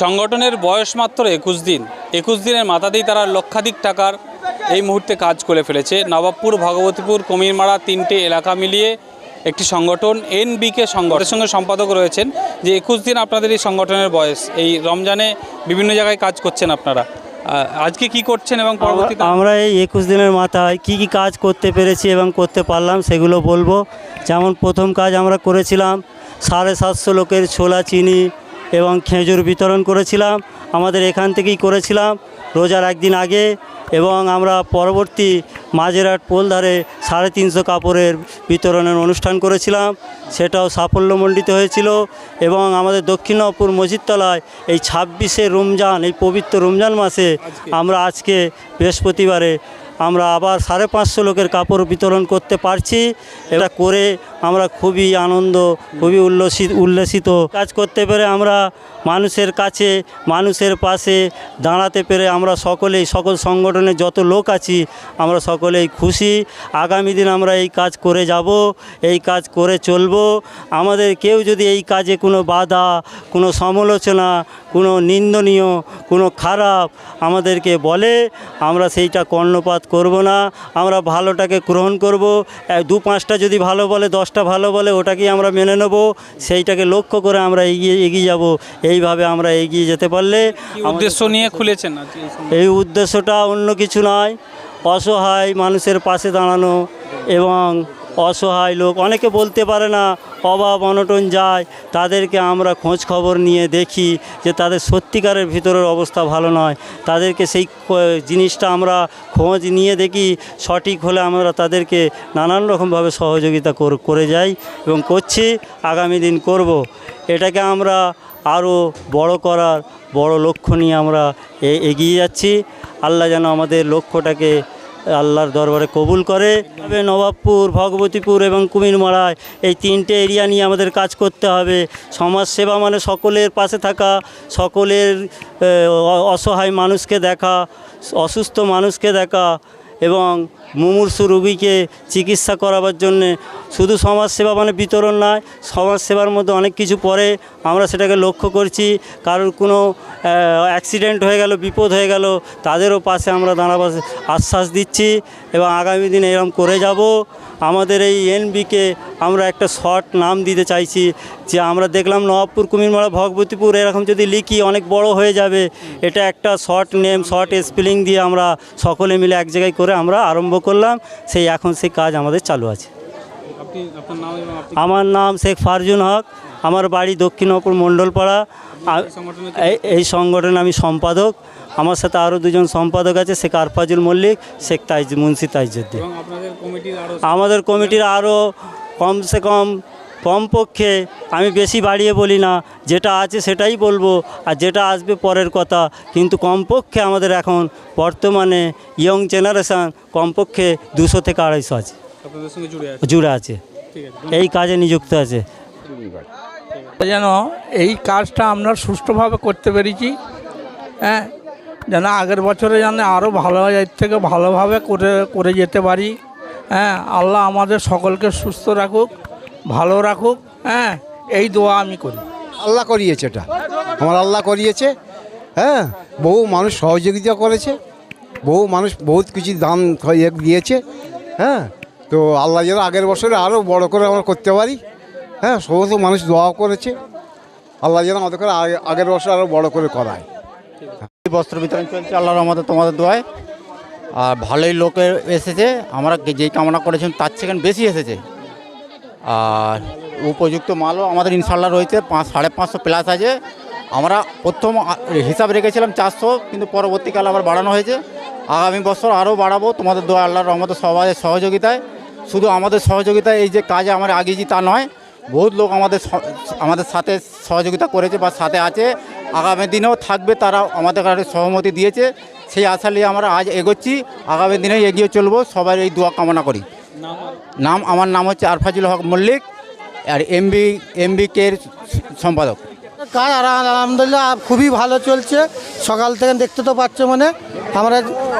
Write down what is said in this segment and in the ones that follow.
সংগঠনের বয়স মাত্র একুশ দিন। একুশ দিনের মাথাতেই তারা লক্ষাধিক টাকার এই মুহূর্তে কাজ করে ফেলেছে। নবাবপুর ভগবতীপুর কমিরমারা তিনটে এলাকা মিলিয়ে একটি সংগঠন এনবিকে সংগঠনের সঙ্গে সম্পাদক রয়েছেন। যে একুশ দিন আপনাদের এই সংগঠনের বয়স এই রমজানে বিভিন্ন জায়গায় কাজ করছেন আপনারা। আজকে কি করছেন এবং পরবর্তীতে আমরা এই একুশ দিনের মাথায় কি কি কাজ করতে পেরেছি এবং করতে পারলাম সেগুলো বলব। যেমন প্রথম কাজ আমরা করেছিলাম সাড়ে সাতশো লোকের ছোলা চিনি এবং খেজুর বিতরণ করেছিলাম, আমাদের এখান থেকেই করেছিলাম রোজার একদিন আগে এবং আমরা পরবর্তী মাঝেরহাট পোলধারে সাড়ে তিনশো কাপড়ের বিতরণের অনুষ্ঠান করেছিলাম, সেটাও সাফল্যমণ্ডিত হয়েছিল এবং আমাদের দক্ষিণপুর মসজিদতলায় এই ছাব্বিশে রমজান, এই পবিত্র রমজান মাসে আমরা আজকে বৃহস্পতিবারে আমরা আবার সাড়ে পাঁচশো লোকের কাপড় বিতরণ করতে পারছি। এটা করে আমরা খুবই আনন্দ, খুবই উল্লসিত উল্লসিত কাজ করতে পেরে আমরা মানুষের কাছে, মানুষের পাশে দাঁড়াতে পেরে আমরা সকলেই, সকল সংগঠনের যত লোক আছি, আমরা সকলেই খুশি। আগামী দিন আমরা এই কাজ করে যাব, এই কাজ করে চলব। আমাদের কেউ যদি এই কাজে কোনো বাধা, কোনো সমালোচনা, কোনো নিন্দনীয়, কোনো খারাপ আমাদেরকে বলে, আমরা সেইটা কর্ণপাত করব না আমরা ভালোটাকে গ্রহণ করব। দু পাঁচটা যদি ভালো বলে দশটা ভালো বলে ওটাকেই আমরা মেনে নেব। সেইটাকে লক্ষ্য করে আমরা এগিয়ে এগিয়ে যাব। এইভাবে আমরা এগিয়ে যেতে পারলে উদ্দেশ্য নিয়ে খুলেছেন? এই উদ্দেশ্যটা অন্য কিছু নয়। অসহায় মানুষের পাশে দাঁড়ানো এবং অসহায় লোক, অনেকে বলতে পারে না, অভাব, অনটন যায়। তাদেরকে আমরা খোঁজ খবর নিয়ে দেখি যে তাদের সত্যিকারের ভিতরের অবস্থা ভালো নয়। তাদেরকে সেই জিনিসটা আমরা খোঁজ নিয়ে দেখি, সঠিক হলে আমরা তাদেরকে নানান রকমভাবে সহযোগিতা করে যাই এবং করছি, আগামী দিন করব। এটাকে আমরা আরও বড় করার বড় লক্ষ্য নিয়ে আমরা এগিয়ে যাচ্ছি। আল্লাহ যেন আমাদের লক্ষ্যটাকে আল্লাহর দরবারে কবুল করে। তবে নবাবপুর, ভগবতীপুর এবং কুমিরমারায় এই তিনটে এরিয়া নিয়ে আমাদের কাজ করতে হবে। সমাজ সেবা মানে সকলের পাশে থাকা, সকলের অসহায় মানুষকে দেখা, অসুস্থ মানুষকে দেখা এবং মুমূর্ষু রুগীকে চিকিৎসা করাবার জন্যে শুধু সমাজসেবা মানে বিতরণ নয়, সমাজসেবার মধ্যে অনেক কিছু পরে আমরা সেটাকে লক্ষ্য করছি। কারোর কোনো অ্যাক্সিডেন্ট হয়ে গেল, বিপদ হয়ে গেল, তাদেরও পাশে আমরা দাঁড়াবার আশ্বাস দিচ্ছি এবং আগামী দিনে এরকম করে যাব। আমাদের এই এনবিকে আমরা একটা শর্ট নাম দিতে চাইছি যে আমরা দেখলাম নবাবপুর, কুমিরমারা, ভগবতীপুর এরকম যদি লিখি অনেক বড় হয়ে যাবে। এটা একটা শর্ট নেম, শর্ট স্পেলিং দিয়ে আমরা সকলে মিলে এক জায়গায় আমরা আরম্ভ করলাম সেই এখন সেই কাজ আমাদের চালু আছে। আমার নাম শেখ ফারজুন হক আমার বাড়ি দক্ষিণপুর মণ্ডলপাড়া। এই সংগঠনে আমি সম্পাদক। আমার সাথে আরও দুজন সম্পাদক আছে শেখ আরফাজুল মল্লিক শেখ তাইজ মুন্সি তাইজুদ্দিন আমাদের কমিটির আরও কমসে কম কমপক্ষে আমি বেশি বাড়িয়ে বলি না যেটা আছে সেটাই বলব আর যেটা আসবে পরের কথা। কিন্তু কমপক্ষে আমাদের এখন বর্তমানে ইয়ং জেনারেশান কমপক্ষে দুশো থেকে আড়াইশো আছে। জুড়ে আছে? জুড়ে আছে। ঠিক আছে এই কাজে নিযুক্ত আছে। যেন এই কাজটা আমরা সুষ্ঠুভাবে করতে পেরেছি হ্যাঁ? যেন আগের বছরে যেন আরও ভালো এর থেকে ভালোভাবে করে করে যেতে পারি হ্যাঁ? আল্লাহ আমাদের সকলকে সুস্থ রাখুক। ভালো রাখুক হ্যাঁ এই দোয়া আমি করি। আল্লাহ করিয়েছে এটা। আমার আল্লাহ করিয়েছে হ্যাঁ বহু মানুষ সহযোগিতা করেছে বহু মানুষ বহুত কিছু দান দিয়েছে হ্যাঁ তো আল্লাহ যেন আগের বছরে আরও বড় করে আমরা করতে পারি হ্যাঁ সমস্ত মানুষ দোয়াও করেছে আল্লাহ যেন আমাদের করে আগে- আগের বছর আরও বড় করে করায়। বস্ত্র বিতরণ চলছে আল্লাহর আমাদের তোমাদের দোয়ায়। আর ভালোই লোকে এসেছে আমরা যেই কামনা করেছিলাম তার থেকে বেশি এসেছে। আর উপযুক্ত মালও আমাদের ইনশাল্লাহ রয়েছে, পাঁচ, সাড়ে পাঁচশো প্লাস আছে। আমরা প্রথম হিসাব রেখেছিলাম চারশো, কিন্তু পরবর্তীকালে আবার বাড়ানো হয়েছে। আগামী বছর আরও বাড়াবো, তোমাদের দোয়া, আল্লাহর আমাদের সবাই সহযোগিতায়। শুধু আমাদের সহযোগিতায় এই যে কাজে আমরা আগিয়েছি তা নয়, বহুত লোক আমাদের আমাদের সাথে সহযোগিতা করেছে বা সাথে আছে। আগামী দিনেও থাকবে তারা আমাদের কাছে সহমতি দিয়েছে। সেই আশা নিয়ে আমরা আজ এগোচ্ছি। আগামী দিনে এগিয়ে চলবো। সবার এই দোয়া কামনা করি। নাম আমার নাম হচ্ছে আরফাজুল হক মল্লিক আর এমবি এমবি কের সম্পাদক। কাজ আলহামদুলিল্লাহ খুবই ভালো চলছে। সকাল থেকে দেখতে তো পাচ্ছ মানে আমরা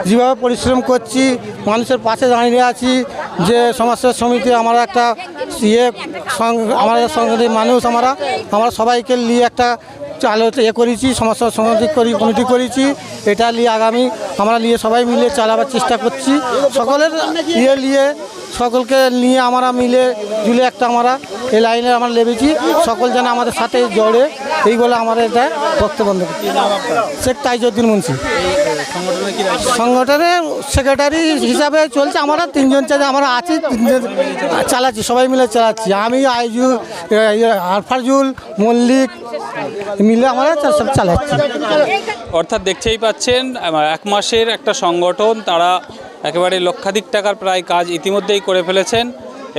যেভাবে পরিশ্রম করছি, মানুষের পাশে দাঁড়িয়ে আছি যে সমাজসেবা সমিতি আমরা একটা ইয়ে আমাদের সঙ্গে মানুষ, আমরা আমরা সবাইকে নিয়ে একটা চালো এ করেছি সমস্যা সমাধি করি, কমিটি করেছি। এটা নিয়ে আগামী আমরা নিয়ে সবাই মিলে চালাবার চেষ্টা করছি। সকলের ইয়ে নিয়ে সকলকে নিয়ে আমরা মিলে জুলে একটা আমরা এই লাইনে আমরা লেবেছি সকল যেন আমাদের সাথে জড়ে, এই বলে আমরা এটা বক্তব্য শেখ তাইজুদ্দিন মুন্সি। সংগঠনের সেক্রেটারি হিসাবে চলছে, আমরা তিনজন চাই, আমরা আছি, তিনজন চালাচ্ছি, সবাই মিলে চালাচ্ছি। আমি, আইজুল আরফারজুল মল্লিক, মিলে আমরা সব চালাচ্ছি। অর্থাৎ দেখতেই পাচ্ছেন এক মাসের একটা সংগঠন, তারা একেবারে লক্ষাধিক টাকার প্রায় কাজ ইতিমধ্যেই করে ফেলেছেন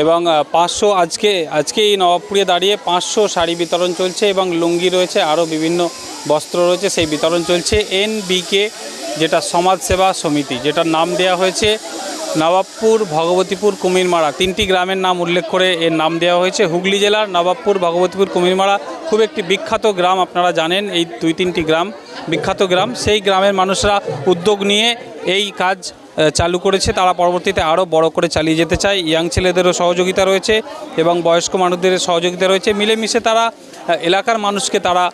এবং পাঁচশো আজকে আজকে এই নবাবপুরে দাঁড়িয়ে পাঁচশো শাড়ি বিতরণ চলছে এবং লুঙ্গি রয়েছে, আরও বিভিন্ন বস্ত্র রয়েছে, সেই বিতরণ চলছে এনবিকে, যেটা সমাজসেবা সমিতি, যেটার নাম দেওয়া হয়েছে নবাবপুর ভগবতীপুর কুমিরমারা। তিনটি গ্রামের নাম উল্লেখ করে এর নাম দেওয়া হয়েছে। হুগলি জেলার নবাবপুর ভগবতীপুর কুমিরমারা খুব একটি বিখ্যাত গ্রাম, আপনারা জানেন এই দুই তিনটি গ্রাম, বিখ্যাত গ্রাম। সেই গ্রামের মানুষরা উদ্যোগ নিয়ে এই কাজ চালু করেছে। তারা পরবর্তীতে আরও বড় করে চালিয়ে যেতে চায়। ইয়াং ছেলেদেরও সহযোগিতা রয়েছে এবং বয়স্ক মানুষদের সহযোগিতা রয়েছে। মিলেমিশে তারা এলাকার মানুষকে তারা,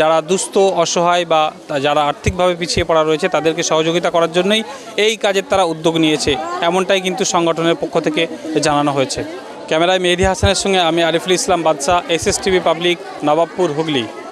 যারা দুস্থ, অসহায় বা যারা আর্থিকভাবে পিছিয়ে পড়া রয়েছে, তাদেরকে সহযোগিতা করার জন্যই এই কাজের তারা উদ্যোগ নিয়েছে। এমনটাই কিন্তু সংগঠনের পক্ষ থেকে জানানো হয়েছে। ক্যামেরায় মেহেদি হাসানের সঙ্গে আমি Ariful Islam Badshah S TV public, Nawabpur, Hooghly.